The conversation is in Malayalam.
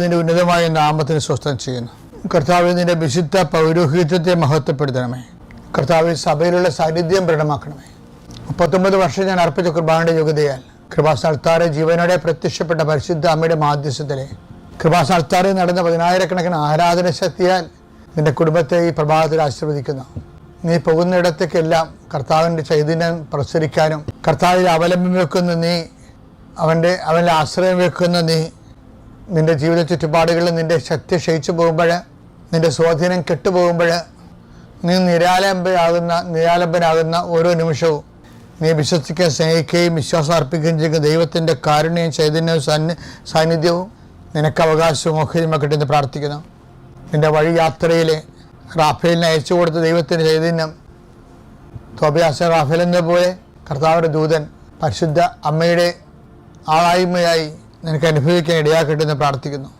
നിന്റെ ഉന്നതമായ നാമത്തിന് സ്വസ്ഥം ചെയ്യുന്നു. കർത്താവ് നിന്റെ വിശുദ്ധ പൗരോഹിത്യത്തെ മഹത്വപ്പെടുത്തണമേ. കർത്താവ് സഭയിലുള്ള സാന്നിധ്യം പ്രകടമാക്കണമേ. മുപ്പത്തൊമ്പത് വർഷം ഞാൻ അർപ്പിച്ച കുർബാനയുടെ യോഗ്യതയാൽ കൃപാസ്ഥാനത്താറെ ജീവനോടെ പ്രത്യക്ഷപ്പെട്ട പരിശുദ്ധ അമ്മയുടെ മാധ്യസ്ഥത്തിലെ കൃപാസ്ഥാനത്താറെ നടന്ന പതിനായിരക്കണക്കിന് ആരാധന ശക്തിയാൽ നിന്റെ കുടുംബത്തെ ഈ പ്രഭാതത്തിൽ ആശീർവദിക്കുന്നു. നീ പോകുന്നിടത്തേക്കെല്ലാം കർത്താവിന്റെ ചൈതന്യം പ്രസരിക്കാനും കർത്താവിൽ അവലംബം വെക്കുന്ന നീ അവന്റെ അവന്റെ ആശ്രയം വെക്കുന്ന നീ നിന്റെ ജീവിത ചുറ്റുപാടുകളിൽ നിന്റെ ശക്തി ക്ഷയിച്ചു പോകുമ്പോൾ നിന്റെ സ്വാധീനം കെട്ടുപോകുമ്പോൾ നീ നിരാലംബയാകുന്ന നിരാലംബനാകുന്ന ഓരോ നിമിഷവും നീ വിശ്വസിക്കുകയും സ്നേഹിക്കുകയും വിശ്വാസം അർപ്പിക്കുകയും ചെയ്യുന്ന ദൈവത്തിന്റെ കാരുണ്യവും ചൈതന്യവും സന്നി സാന്നിധ്യവും നിനക്ക് അവകാശവും മോഹിതമാക്കട്ടെ എന്ന് പ്രാർത്ഥിക്കുന്നു. നിന്റെ വഴി യാത്രയിലെ റാഫേലിനെ അയച്ചു കൊടുത്ത ദൈവത്തിന്റെ ചൈതന്യം തോബിയാസ റാഫേൽ എന്ന പോലെ കർത്താവിന്റെ ദൂതൻ പരിശുദ്ധ അമ്മയുടെ ആളായ്മയായി നിനക്ക് അനുഭവിക്കാൻ ഇടയാക്കട്ടെ എന്ന് പ്രാർത്ഥിക്കുന്നു.